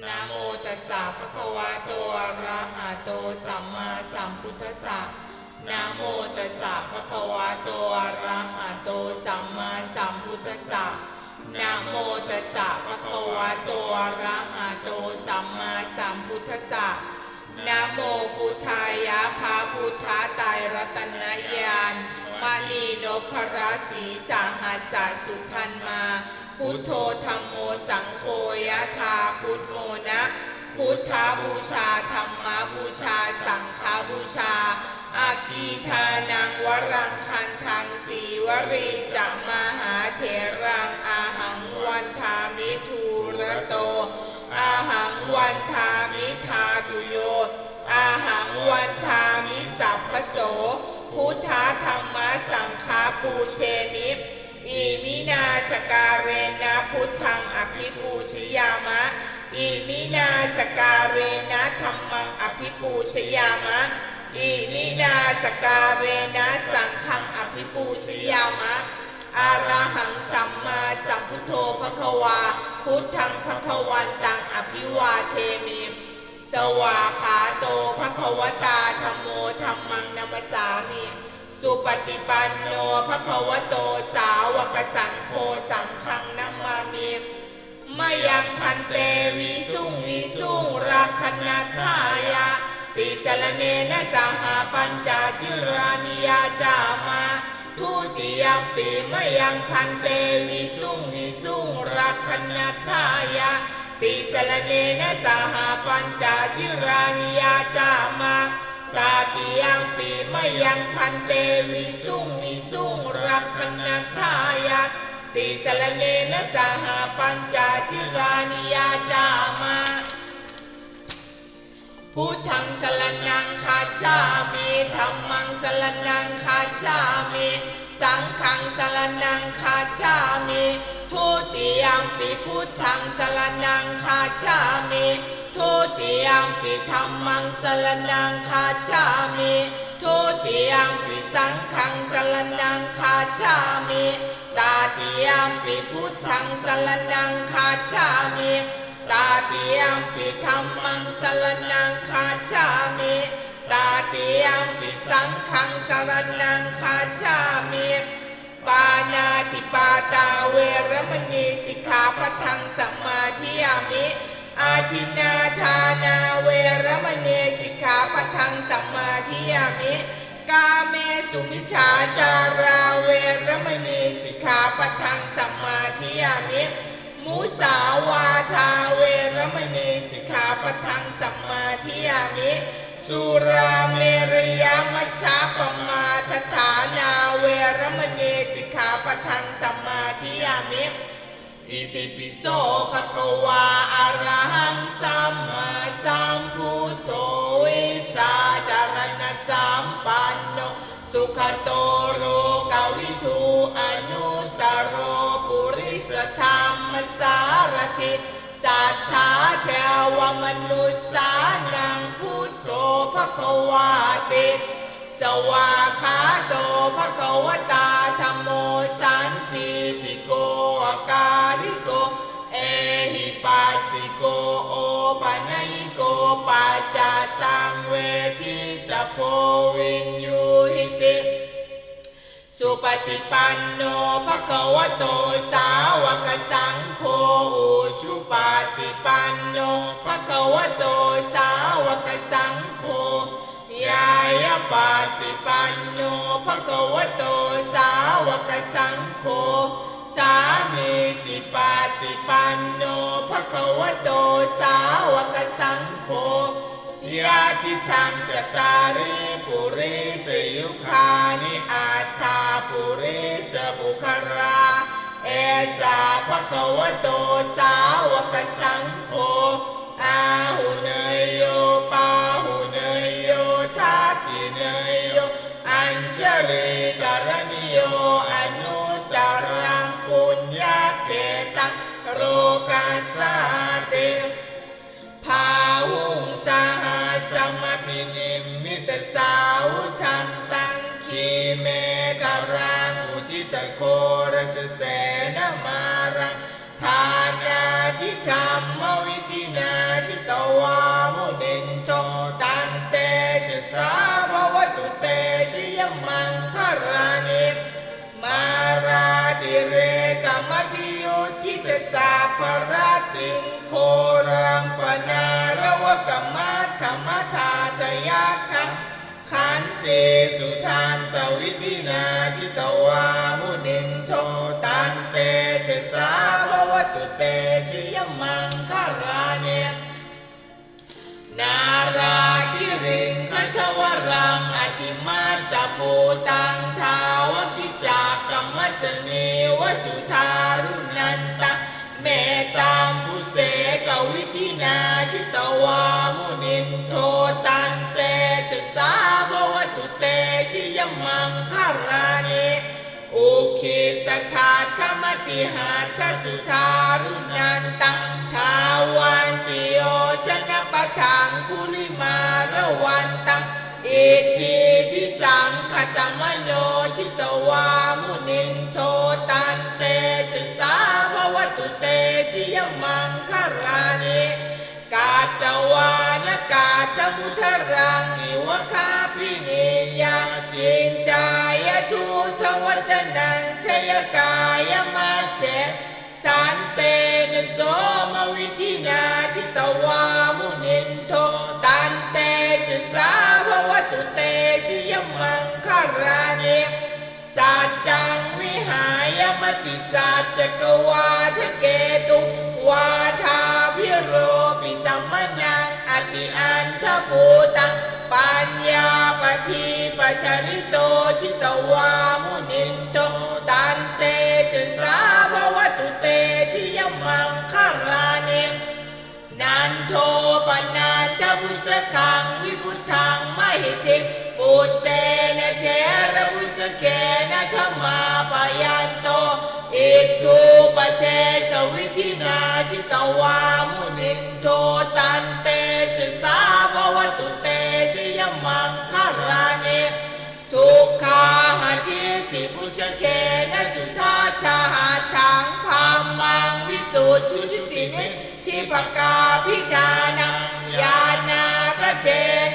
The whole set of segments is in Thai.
นะโมตัสสะภะคะวะโตอะระหะโตสัมมาสัมพุทธัสสะนะโมตัสสะภะคะวะโตอะระหะโตสัมมาสัมพุทธัสสะนะโมตัสสะภะคะวะโตอะระหะโตสัมมาสัมพุทธัสสะนะโมพุทธายะพาพุทธาไตรรัตนญาณ มณีนพราศีสาหัสสะสุทันมา พุทโธธรรมโมสังโฆยะธาพุทโมนะพุทธาบูชาธรรมบูชา สังฆาบูชา อาคีทานังวรังคันทังสีวรีจักมหา ปูเชมิอิมินาสการเรนะพุทธังอภิปูชยามะ อิมินาสการเรนะธรรมังอภิปูชยามะ อิมินาสการเรนะสังฆังอภิปูชยามะอาระหังสัมมาสัมพุทโธภควา พุทธังภควันตังอภิวาเทมิสวาขาโตภควตาธรรมโมธรรมังนัมสสามิ สุปฏิปันโนภควโตสาวกสังโฆสังฆังนัมมามิมายังพันเตวิสุงวิสุงรักขณทายะติสรเนนะสหปัญจสิรานิยาจามาทุติยปีมายังพันเตวิสุงวิสุงรักขณทายะติสรเนนะสหปัญจสิรานิยาจามา ตาติยังปีไมายังพันเตวิสุงวิสุงรักขณทายะติสรเนนะสหปัญจสิรานิยาจามาพุทธังสรนังคาชามิธรรมังสรนังคาชามิสังฆังสรนังคาชามิทุติยมปิพุทธังสรนังคาชามิ ทุติยมปิธรรมังสรนังคาชามิทุติยมปิสังฆังสรนังคาชามิตาติยมปิพุทธังสรนังคาชามิตาติยมปิธรรมังสรนังคาชามิตาติยมปิสังฆังสรนังคาชามิปานาติปาตาเวรมณีสิกขาปะทังสัมมาทิยามิ อาทินนาทานาเวรมณีสิกขาปทังสัมมาทิยามิ กาเมสุมิชาจาราเวรมณีสิกขาปทังสัมมาทิยามิ มุสาวาทาเวรมณีสิกขาปทังสัมมาทิยามิ สุราเมรยามัชฌาปมาทฐานาเวรมณีสิกขาปทังสัมมาทิยามิ อิติปิโสภะคะวาอะระหังสัมมาสัมพุทโธวิชาจารณะสัมปันโนสุขโตโรกาวิทูอนุตตโรปุริสธรรมสารทิจัตถาเทวมนุสสานังพุทโธภะคะวาติสวา ปัจจตังเวทิตโพวินยูหิติสุปฏิปันโนภะคะวะโตสาวกสังโฆอุชุปฏิปันโนภะคะวะโตสาวกสังโฆยายาปฏิปันโนภะคะวะโตสาวกสังโฆ สามีจิปฏิปันโนภะคะวะโตสาวกสังโฆยาทิทังจตาริปุริสยุคานิอาทาปุริสบุคารา เอสาภะคะวะโตสาวกสังโฆอาหุเนยโย สาวงสาหาสมามินิมิตสาวทันตังคีเมกรังอุทิตโกรสเสนมารังทานาทิธรรมวิธินาชิตวามุนินโตตันเตชะสาววัตุเตชิยมังคาริมาราติเรกามพิ สาภรติงโครัมปนาระวกมมัคขมทาตยาคังขันเตสุทานตวิธินาชิตวามุนินโทตันเตชะสาภวตุเตชิยมังคารานินาราคิริงคชวรังอติมาตะปูตังทาวกิจากกัมมัสนีวสุธารุนันตะ เมตังพุเสกวิธินาชิตวามุนินโทตันเตชะสาภวตุเตชิยมังคารานิอุคิตคาคมติหาทสุธารุนันตังทาวันติโอชนะปะทังคุลิมาระวันตังอิทิพิสังขตมโนชิตวามุนินโทตัน เตชิยมังคารานิกาตวานกาตมุทรังอิวคาปินิยาจินจายทุทวจนังชยกายมาเชสันเตนโสมวิธินาชิตวามุนินโทตันเตชะสาภวตุเตชิยมังคารานิสัจจังวิหายมติสัจจกวาทะเก ภูตังปัญญาปฏิปัชริโตชิตวามุนินโตตันเตชะสาภวตุเตชิยมังคาราเนนันโทปนันทบุสขังวิพุทังมหิติปุตเตนะเทระบุสเกนะธรรมาปยันโตอิทุปเทสวิธินาชิตวามุนินโต เกนสุทาทาหาทังพามังวิสุทธุทิติเมทิปกาพิธานังยานากเท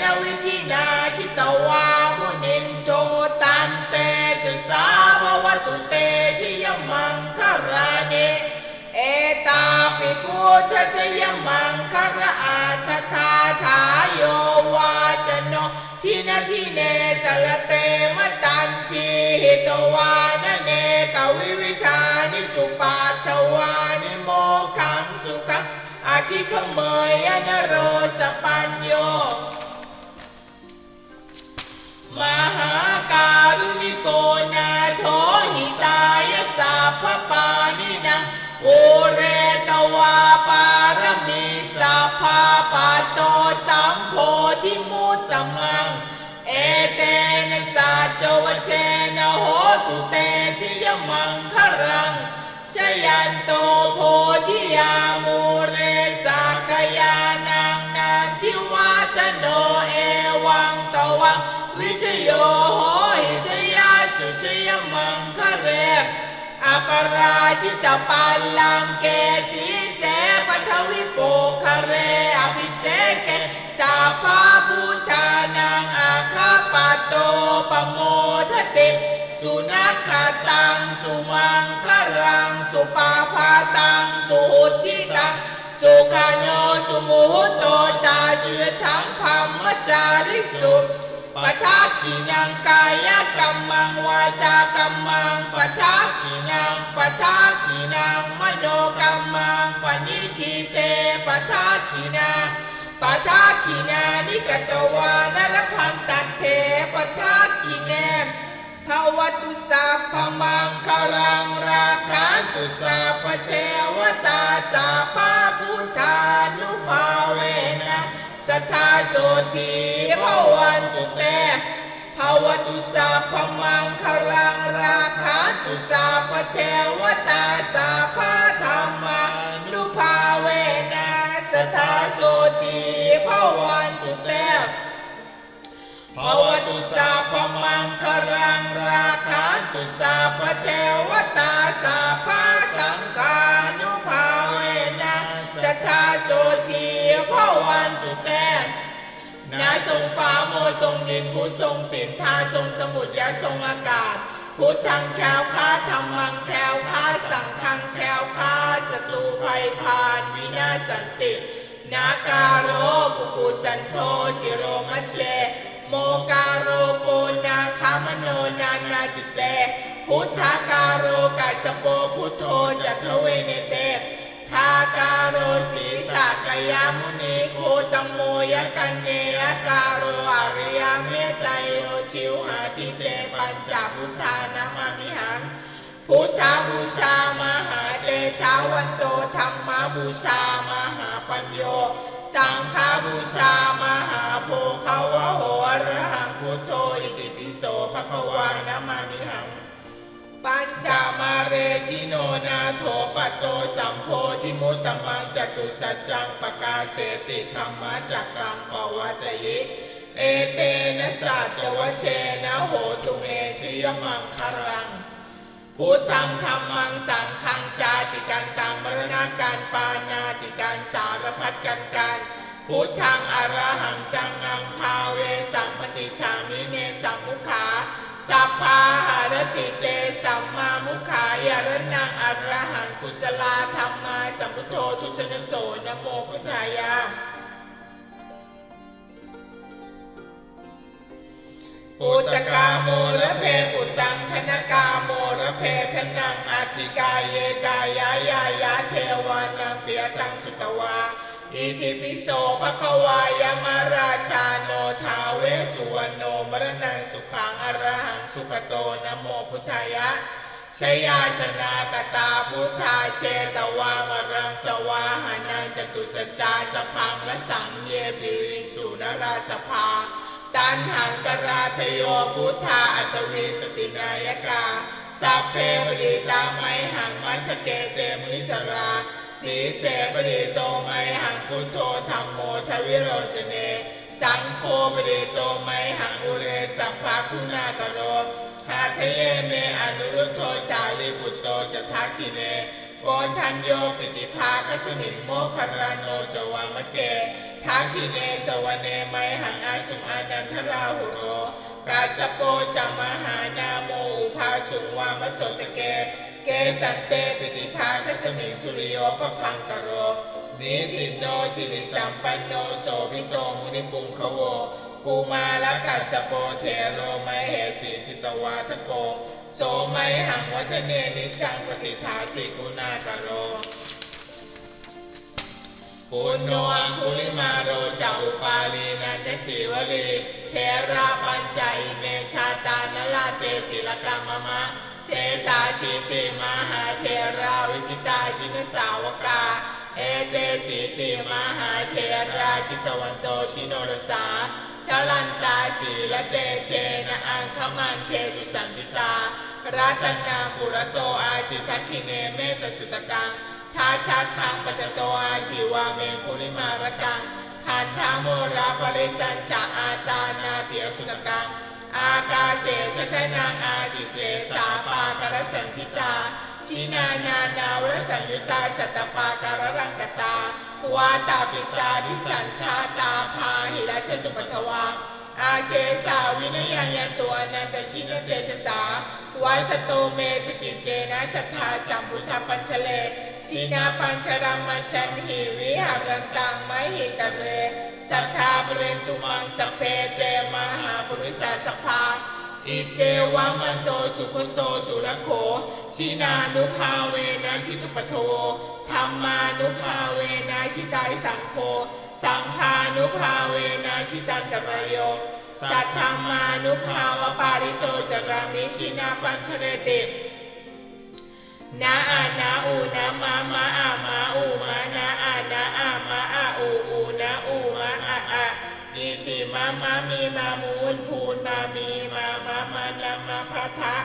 นวิธินาชิตวามุนินโทตันเตชะสาภวตุเตชิยมังคารานิเอตาปิพุทธชยมังคาราอาทคาถาโยวา ทินาทิเนสลเตมตันทีหิตวานเนกวิวิธานิจุปาทวานิโมขังสุขังอาทิขเมยนโรสปัญโย มหาการุณิโกนาโถหิตายสัพพปานินังอุเร วาปารมีสัพพาปโตสัมโพธิมุตตมัง เอเตนะสัจจวเชนะโหตุเตชิยมังครังชยันโตโพธิยามูเรสักยานังนันทิวัตโนเอวังตวังวิชโยโหหิชยาสุชยมังคะเรอปราชิตปัลลังเกสี โตปโมทติสุนัขตังสุมังคลังสุปาพาตังสุหุติตังสุขโนสุมุหโตจาเชือทั้งพรหมจาริสุปทักขินังกายกรรมังวาจากรรมังปทักขินังปทักขินังมโนกรรมังปณิทิเตปทักขินา ปทักขินานิกตวานรพันตัดเทปทักขิเนมภาวตุสัพมังคลังราคันตุสัพพเทวตาสัพพพุทธานุภาเวนะสทาโสธีภวันตุเตภาวตุสัพมังคลังราคันตุสัพพเทวตาสัพพธรรมานุภาเวนะสทาโสธี ภวันตุเตภวตุสัพมังคลังราคันตุสัพพเทวตาสัพพสังฆานุภาเวนะสัทธาโสธีภวันตุเตนาทรงฟ้าโมทรงดินผู้ทรงสินทาทรงสมุทรยะทรงอากาศ พุทธังแควคาธรรมังแควคาสังฆังแควคาศัตรูภัยพานวินาสันติ นาการโรกุกุสันโทสิโรมัชเช โมการโรโกนาคามโนนานาจิตเต พุทธาการโรกัสโปพุทโธจัตเวเนเตทาการโรสีสากยามุนีโคตโมยกันเนยการโรอริยเมตไตโยชิวหาทิเตปัญจพุทธานามามิหัง พุทธบูชามหาเตชาวันโตธรรมบูชามหาปัญโย สังฆบูชามหาโพคาวะโหระหังพุทโธอิติปิโสภะคะวานามามิหัง ปัญจมาเรชิโนนาโถปโตสัมโพธิมุตตมังจตุสัจจังปกาเสติธรรมจักกังปวัตยิเอเตนะสัจวเชนะโหตุเมชิยมังคารัง พุทธังธรรมังสังฆังจาติการตังมรณาการปานาติการสารพัดกันการพุทธังอรหังจังงังภาเวสัมปติชามิเมสัมมุขาสัพพาหารติเตสัมมามุขายารนังอรหังกุศลาธรรมาสัมพุทโธทุสนโสนโมพุทธายาปุตตกาโมระเพปุตตังธนกาโมิกายเยกายายายาเทวานังเปียตังสุตวาอิติปิโสภะควายมาราชาโนทาเวสุวรรณโนมรณังสุขังอรหังสุขโตนะโมพุทธายะชยาสนากตาพุทธาเชตวามรังสวาหานังจตุสัจจาสพังและสังเยปิวิงสุนราสภาตันหังกราทโยพุทธาอัตวีสตินายกา สัพเพปริตาไมหังมัทเกเตมุนิสราสีเสปริโตไมหังพุทโธธรรมโมทวิโรจเน สังโฆปริโตไมหังอุเรสัมภาคุณากโรหาทเยเมอนุรุตโทสาลีบุตโตจะทักขิเนโกนทันโยปิติภาคสมิโมคารานโนจวามะเกทักขิเนสวเนไมหังอาสุงอานันทราหุโร กาสโปจัมมหานาโมอุภาสุวามโสตเก เกสันเตปิติภาคสมิงสุริโยปพังกโรนิสินโนสิริสัมปันโนโสภิโตมุนิปุงคโวกูมาละกัสโปเทโรไมเหสีจิตวาทโก โสไมหังวัฒเนนิจังปฏิทาสิกุณากโร ปุณโนอังคุลิมาโรจาอุปาลีนันทศิวลีเทราปัญจอิเมชาตานลาเตติลกัมมะมะเสสาชิติมหาเทราวิชิตาชินสาวกา เอเตสิติมหาเทราชิตวันโตชิโนรสาชลันตาสีละเตเชนะอังคมันเทสุสันติตารัตนาปุระโตอาสิทัคิเนเมตสุตกัง ทาชัดทังปัจจโตอาชีวาเมภูริมารกังขันธาโมราปริตันจะอาตานาเตียสุตกัง อากาเสชทนางอาสิเสสาปาการสันทิตา ชินานานาวรสัญยุตาสัตตปาการรังกตาวาตาปิตาทิสัญชาตาพาหิรัชตุปัทวาอาเสสาวินยังยันตัวนันตชินเตชะสาวัสโตเมสกิเจนะสัทธาสัมพุทธปัญชเล ชีนาปัญชรัมมัชันหิวิหารันตังมหิตะเรสัทธาเปรนตุมังสพเพเตมหาปุริสาสภาอิเจวามันโตสุขโตสุรโขชินานุภาเวนะชิตุปโทธรรมานุภาเวนะชิตายสังโฆสังฆานุภาเวนะชิตันตรโยสัทธรรมานุภาวปาริโตจารามิชินาปัญชเรติ นาอานาอูนามามาอามาอูมานาอานาอามาอาอูอูนาอูมาอาอาอิติมามามีมามูนพูนมามีมามามานามาพัทะ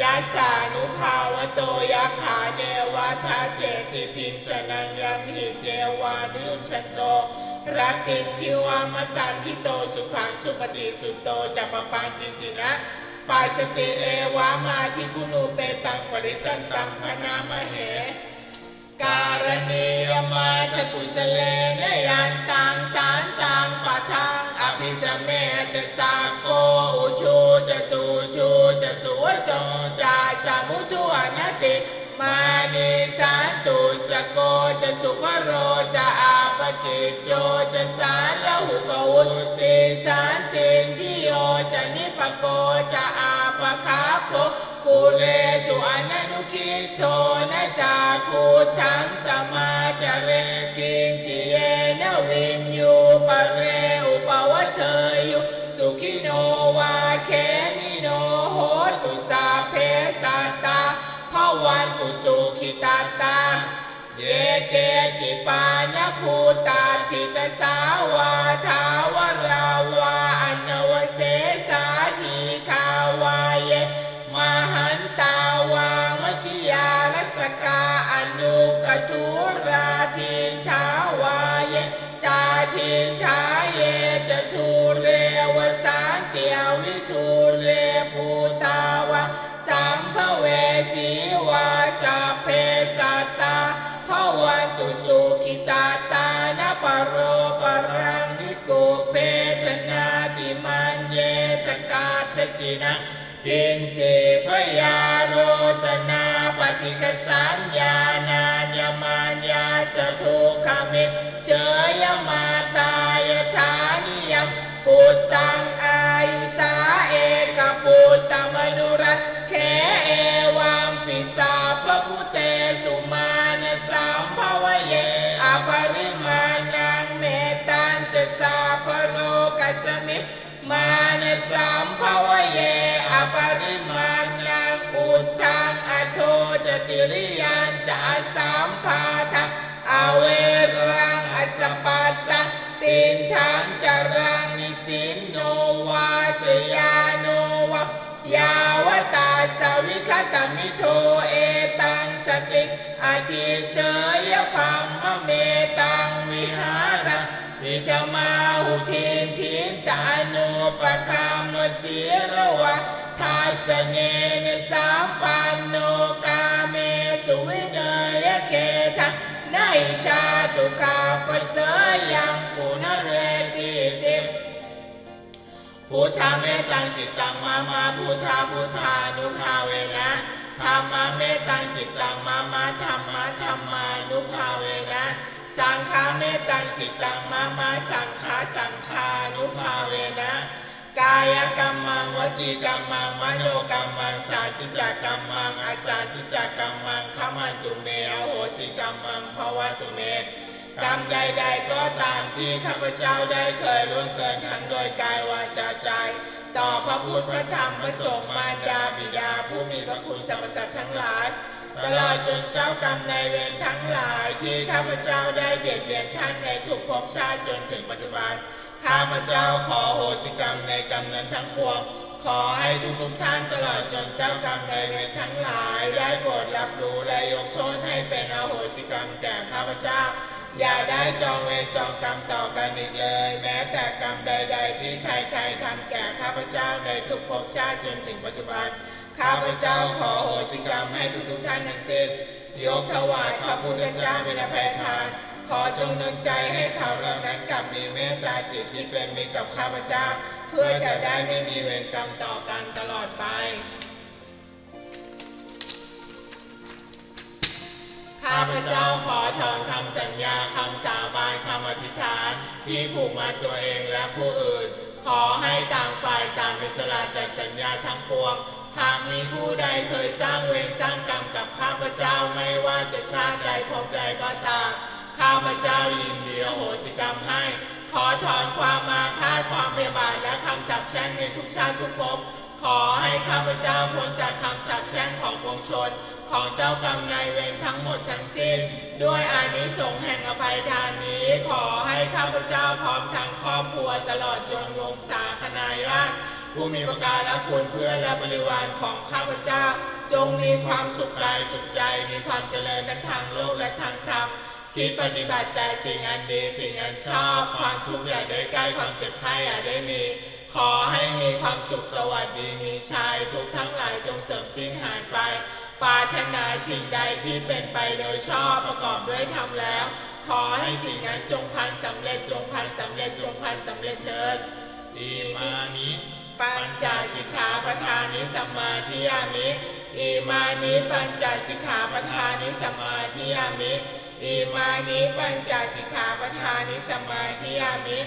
ยาสานุภาวโตยาขาเนวะทาเสติพินสนังยัมหิเจวานุชโตรักติทิวามตันทิโตสุขังสุปฏิสุโตจัปปปังกินจินะ ปัสติเอวามาทิคุนูเปตังปริตันตังพนามเห การณียมาทกุสเลนยันตังสารตังปะทังจะแม่จะสาโกอุชูจะสูชูจะสูโจจะสามุทุอนติมานิสันตุสโกจะสุวโรจะอาปกิจโจจะสารละหุกวุติสันตินทิโยจะนิปโก เลสุอนันุกิโทนะจาคูทังสมาจเรกินจิเยนวินยูปะเรอุปวัเทยุสุขิโนวาเคมิโนโหตุสาเพสัตตาพวันตุสุขิตาตาเยเกจิปานภูตาทิตสาวาทาวราวา กทุราทินทาวาเยจาทินทาเยจะทูเรวสานเตียววิทูเรภูตาวาสัมภเวสีวาสาเพสัตตาภวันตุสุขิตาตานะปโรปรังนิโกเพทนาติมันเยตกาทจินะกินจิพยาโรสนาปฏิกสัญญา สทุขมิเชยมาตายฐานิยังปุตตังอายุสาเอกปุตตมนุรัตเขเอวังปิสาพระพุเตสุมาณสัมภวเยอภริมาณังเมตันจะสาพโลกัสมิมาณสัมภวเยอภริมาณังอุทธังอโทจติริยันจะสัมภาทัง เวรังอสปัตตังตินทังจรังนิสินโนวาสยาโนวะยาวตาสวิคตมิโทเอตังสติอาทิเตยพัมมะเมตังวิหารังวิธมาหุทินทินจานุปคามสีระวะทาสเนนสามปันโนกาเมสุวิเนยเก ทังนายชาตุกาปเสยยังปุณเรติติพุทธเมตังจิตตังมามาพุทธาพุทธานุภาเวนะธรรมเมตังจิตตังมามาธรรมะธรรมานุภาเวนะสังฆาเมตังจิตตังมามาสังฆาสังฆานุภาเวนะ กายกรรมังวจีกรรมังมโนกรรมังสาธิจกรรมังอาสาธิจกรรมังขมันตุเมอโหสิกรรมังภวตุเมกรรมใดๆก็ตามที่ข้าพเจ้าได้เคยล่วงเกินทั้งโดยกายวาจาใจ ต่อพระพุทธพระธรรมพระสงฆ์มารดาบิดา ผู้มีพระคุณสรรพสัตว์ทั้งหลายตลอดจนเจ้ากรรมนายเวรทั้งหลายที่ข้าพเจ้าได้เบียดเบียนท่านในทุกภพชาติจนถึงปัจจุบัน ข้าพเจ้าขอโหสิกรรมในกรรมนั้นทั้งปวง ขอให้ทุกๆท่านตลอดจนเจ้ากรรมในเวรทั้งหลาย ได้โปรดรับรู้และยกโทษให้เป็นอโหสิกรรมแก่ข้าพเจ้า อย่าได้จองเวรจองกรรมต่อกันอีกเลย แม้แต่กรรมใด ๆ ที่ใครๆทำแก่ข้าพเจ้าในทุกภพชาติจนถึงปัจจุบัน ข้าพเจ้าขอโหสิกรรมให้ทุกๆท่านทั้งสิ้นยกถวายพระพุทธเจ้าเป็นอภัยทาน ขอจงนึกใจให้เขาเหล่านั้นกลับมีเมตตาจิตที่เป็นมิตรกับข้าพเจ้า เพื่อจะได้ไม่มีเวรกรรมต่อกันตลอดไป ข้าพเจ้าขอถอนคำสัญญาคำสาบานคำอธิษฐาน ที่ผูกมาตัวเองและผู้อื่น ขอให้ต่างฝ่ายต่างเป็นสละจากสัญญาทั้งปวงหากมีผู้ใดเคยสร้างเวรสร้างกรรมกับข้าพเจ้าไม่ว่าจะชาติใดภพใดก็ตาม ข้าพเจ้ายินดีอโหสิกรรมให้ ขอถอนความมาคาดความพยบาทและคำสาปแช่งในทุกชาติทุกภพขอให้ข้าพเจ้าพ้นจากคำสาปแช่งของปวงชน ของเจ้ากรรมนายเวรทั้งหมดทั้งสิ้น ด้วยอานิสงส์แห่งอภัยทานนี้ ขอให้ข้าพเจ้าพร้อมทั้งครอบครัวตลอดจนวงศาคณาญาติผู้มีประการและคุณเพื่อนและบริวารของข้าพเจ้า จงมีความสุขกายสุขใจมีความเจริญทั้งทางโลกและทางธรรม คิดปฏิบัติแต่สิ่งอันดีสิ่งอันชอบ ความทุกข์อย่าได้ใกล้ความเจ็บไข้อย่าได้มี ขอให้มีความสุขสวัสดีมีชัยทุกทั้งหลายจงเสริมสิ้นหายไปปรารถนาสิ่งใดที่เป็นไปโดยชอบประกอบด้วยธรรมแล้ว ขอให้สิ่งนั้นจงพันสำเร็จจงพันสำเร็จจงพันสำเร็จเถิดอิมานิปัญจสิกขาปทานิสมมาธิยามิอิมานิปัญจสิกขาปทานิสมมาธิยามิ อิมานิปัญจสิกขาปทานิสมาธิยามิ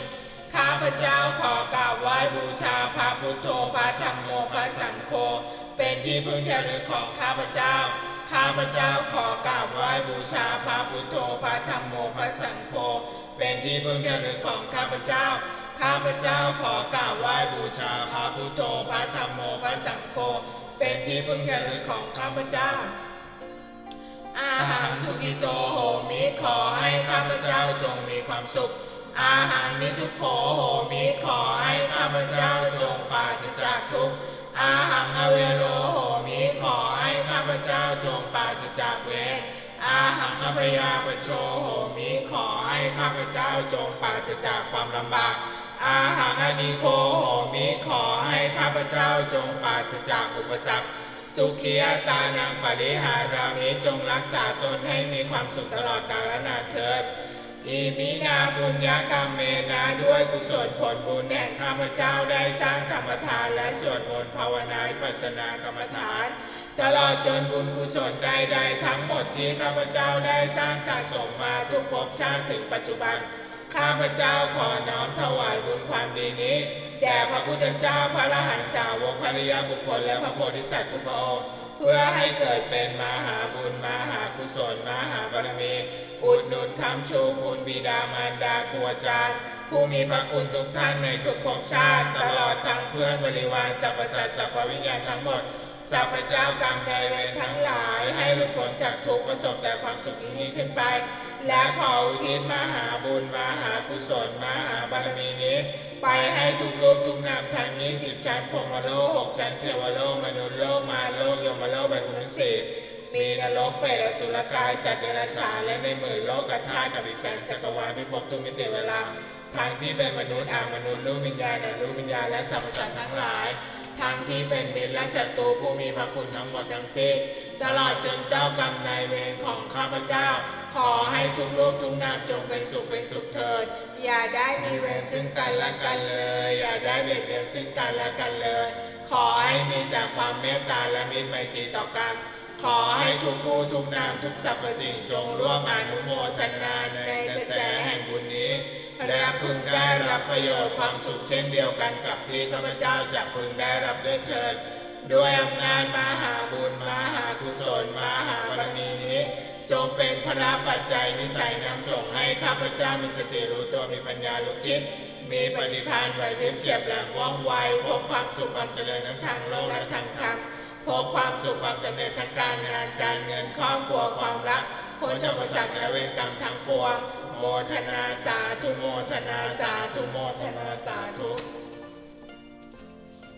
ข้าพเจ้าขอกราบไหว้บูชาพระพุทโธพระธรรมโมพระสังโฆเป็นที่พึ่งที่ระลึกของข้าพเจ้า ข้าพเจ้าขอกราบไหว้บูชาพระพุทโธพระธรรมโมพระสังโฆเป็นที่พึ่งที่ระลึกของข้าพเจ้า ข้าพเจ้าขอกราบไหว้บูชาพระพุทโธพระธรรมโมพระสังโฆเป็นที่พึ่งที่ระลึกของข้าพเจ้า อาหารสุกิโตโหมิขอให้ข้าพเจ้าจงมีความสุข อาหารนิทุโขโหมิขอให้ข้าพเจ้าจงปราศจากทุกข์อาหารอเวโรโหมิขอให้ข้าพเจ้าจงปราศจากเวรอาหารอภยาปโชโหมิขอให้ข้าพเจ้าจงปราศจากความลำบากอาหารอนิโคโหมิขอให้ข้าพเจ้าจงปราศจากอุปสรรค สุขียตานังปริหารามิจงรักษาตนให้มีความสุขตลอดกาลนานเถิดอีมินาบุญญากรรมเมนาด้วยกุศลผลบุญแห่งข้าพเจ้าได้สร้างกรรมฐานและสวดมนต์ภาวนาปัสนากรรมฐาน ตลอดจนบุญกุศลใดๆทั้งหมดที่ข้าพเจ้าได้สร้างสะสมมาทุกภพชาติถึงปัจจุบัน ข้าพเจ้าขอน้อมถวายบุญความดีนี้ แด่พระพุทธเจ้าพระอรหันตสาวกภริยาบุคคลและพระโพธิสัตว์ทุกพระองค์เพื่อให้เกิดเป็นมหาบุญมหากุศลมหาบารมีอุดหนุนคำชูคุณบิดามารดาครูอาจารย์ผู้มีพระคุณทุกท่านในทุกภพชาติ ตลอดทั้งเพื่อนบริวารสรรพสัตว์สรรพวิญญาณทั้งหมดสัพพเจ้ากรรมนายเวรทั้งหลาย ให้หลุดพ้นจากทุกประสบแต่ความสุขยิ่งยิ่งขึ้นไป และขออุทิศมหาบุญมหากุศลมหาบารมีนี้ ไปให้ทุกรูปทุกนามทั้งนี้สิบชั้นพรมโลกหกชั้นเทวโลกมนุษย์โลกมารโลกยมโลกใบบุญสีมีนรกเปรตอสุรกายสัตว์เดรัจฉานและในหมื่นโลกธาตุกับอีกแสนจักรวาลพิภพทุกมิติเวลาทั้งที่เป็นมนุษย์อามนุษย์รูปวิญญาณอรูปวิญญาณและสรรพสัตว์ทั้งหลายทั้งที่เป็นมิตรและศัตรูผู้มีพระคุณทั้งหมดทั้งสิ้นตลอดจนเจ้ากรรมนายเวรของข้าพเจ้า ขอให้ทุกโลกทุกนามจงเป็นสุขเป็นสุขเถิด อย่าได้มีเวรซึ่งกันและกันเลย อย่าได้เบียดเบียนซึ่งกันและกันเลย ขอให้มีแต่ความเมตตาและมิตรไมตรีต่อกัน ขอให้ทุกผู้ทุกนามทุกสรรพสิ่งจงร่วมอนุโมทนาในกระแสแห่งบุญนี้ และพึงได้รับประโยชน์ความสุขเช่นเดียวกันกับที่ข้าพเจ้าจะพึงได้รับด้วยเถิด ด้วยอำนาจมหาบุญมหากุศลมหาบารมีนี้ จงเป็นพระปัจจัยนิสัยนำส่งให้ข้าพเจ้ามีสติรู้ตัวมีปัญญารู้คิด มีปฏิภาณไหวพริบเฉียบแหลมว่องไวพบความสุขความเจริญทั้งทางโลกและทางธรรมพบความสุขความสำเร็จทางการงานการเงินครอบครัวความรักพ้นจากอุปสรรคและเวรกรรมทั้งปวงโมทนาสาธุโมทนาสาธุโมทนาสาธุ